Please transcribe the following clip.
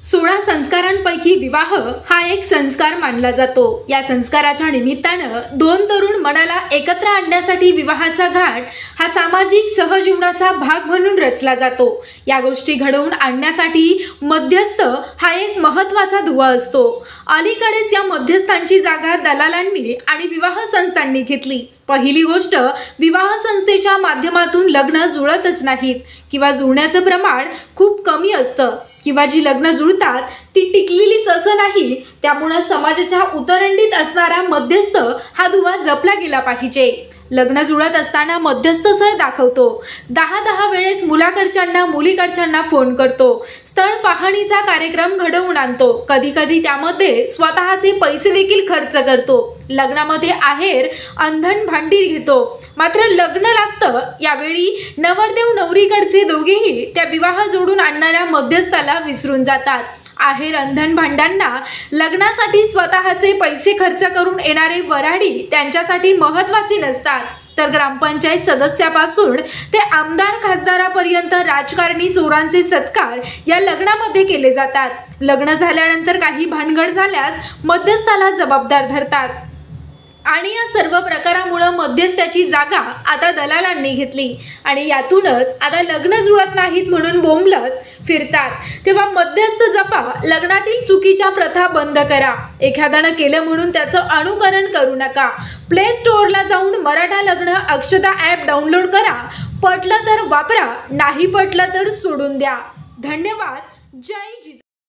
सोळा संस्कारांपैकी विवाह हा एक संस्कार मानला जातो. या संस्काराच्या निमित्तानं दोन तरुण मनाला एकत्र आणण्यासाठी विवाहाचा घाट हा सामाजिक सहजीवनाचा भाग म्हणून रचला जातो. या गोष्टी घडवून आणण्यासाठी मध्यस्थ हा एक महत्त्वाचा धुवा असतो. अलीकडेच या मध्यस्थांची जागा दलालांनी आणि विवाह संस्थांनी घेतली. पहिली गोष्ट विवाह संस्थेच्या माध्यमातून लग्न जुळतच नाहीत किंवा जुळण्याचं प्रमाण खूप कमी असतं. किंवा जी लग्न जुळतात ती टिकलेलीच असं नाही त्यामुळं समाजाच्या उतरंडीत असणारा मध्यस्थ हा दुवा जपला गेला पाहिजे. लग्न जुळत असताना मध्यस्थ स्थळ दाखवतो. दहा दहा वेळेस मुलाकडच्यांना मुलीकडच्यांना फोन करतो. स्थळ पाहणीचा कार्यक्रम घडवून आणतो. कधी कधी त्यामध्ये स्वतःचे पैसे देखील खर्च करतो. लग्नामध्ये आहेर अंधन भांडी घेतो. मात्र लग्न लागतं यावेळी नवरदेव नवरीकडचे दोघेही त्या विवाह जोडून आणणाऱ्या मध्यस्थाला विसरून जातात. आहे रंधन भांड्यांना. लग्नासाठी स्वतःचे पैसे खर्च करून येणारे वराडी त्यांच्यासाठी महत्त्वाचे नसतात. तर ग्रामपंचायत सदस्यापासून ते आमदार खासदारापर्यंत राजकारणी चोरांचे सत्कार या लग्नामध्ये केले जातात. लग्न झाल्यानंतर काही भानगड झाल्यास मध्यस्थाला जबाबदार धरतात. आणि या सर्व प्रकारामुळं मध्यस्थाची जागा आता दलालांनी घेतली. आणि यातूनच आता लग्न जुळत नाहीत म्हणून बोंबलत फिरतात. तेव्हा मध्यस्थ जपा लग्नातील चुकीच्या प्रथा बंद करा. एखाद्यानं केलं म्हणून त्याचं अनुकरण करू नका. प्ले स्टोअरला जाऊन मराठा लग्न अक्षता ॲप डाउनलोड करा. पटलं तर वापरा नाही पटलं तर सोडून द्या. धन्यवाद. जय जिजा